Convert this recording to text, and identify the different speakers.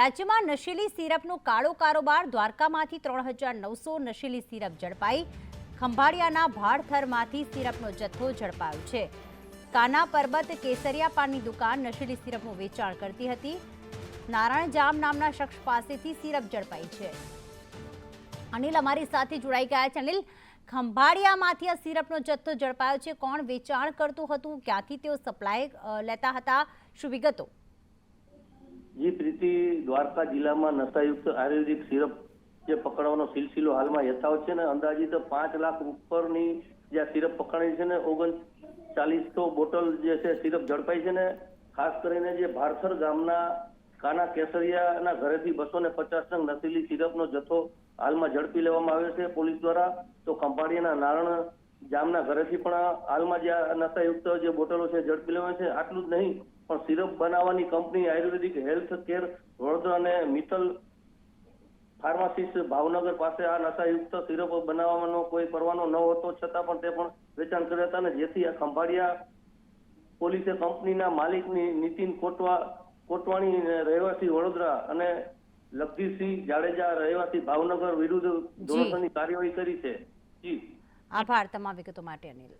Speaker 1: રાજ્યમાં નશીલી સિરપનો કાળો કારોબાર દ્વારકામાંથી ત્રણ હજાર નવસો નશીલી સિરપ ઝડપાઈ. ખંભાળિયાના ભાડથરમાંથી સિરપનો જથ્થો ઝડપાયો છે. કાના પરબત કેસરિયા પાનની દુકાન નશીલી સિરપનું વેચાણ કરતી હતી. નારાયણ જામ નામના શખ્સ પાસેથી સિરપ ઝડપાઈ છે. અનિલ અમારી સાથે જોડાઈ ગયા છે. અનિલ, ખંભાળિયામાંથી આ સિરપનો જથ્થો ઝડપાયો છે. કોણ વેચાણ કરતું હતું? ક્યાંથી તેઓ સપ્લાય લેતા હતા? શું વિગતો?
Speaker 2: જી પ્રીતિ દ્વારકા જિલ્લામાં નશાયુક્ત આયુર્વેદિક સિરપ જે પકડવાનો સિલસિલો હાલમાં યથાવત છે ને અંદાજિત પાંચ લાખ ઉપરની જે આ સિરપ પકડાઈ છે ને ઓગણ ચાલીસો બોટલ જે છે સિરપ ઝડપાઈ છે ને, ખાસ કરીને જે ભારસર ગામના કાના કેસરિયાના ઘરેથી બસો ને પચાસ ટન નસીલી સિરપનો જથ્થો હાલમાં ઝડપી લેવામાં આવ્યો છે પોલીસ દ્વારા. તો ખંભાળિયાના નારણ જામના ઘરેથી પણ હાલમાં જે નશાયુક્ત જે બોટલો છે ઝડપી લેવાય છે આટલું જ નહીં પણ સિરપ બનાવવાની company Ayurvedic health care Vadodara અને મિત્તલ ફાર્માસિસ્ટ ભાવનગર પાસે આ નશાયુક્ત સિરપ બનાવવાનો કોઈ પરવાનો ન હતો છતાં પણ તે પણ વેચાણ કર્યા હતા અને જેથી આ ખંભાળિયા પોલીસે કંપનીના માલિકની નીતિન કોટવા કોટવાણી રહેવાસી વડોદરા અને લગજીતસિંહ જાડેજા રહેવાસી ભાવનગર વિરુદ્ધ ધોરણસરની કાર્યવાહી કરી છે. જી.
Speaker 1: આભાર તમામ વિગતો માટે અનિલ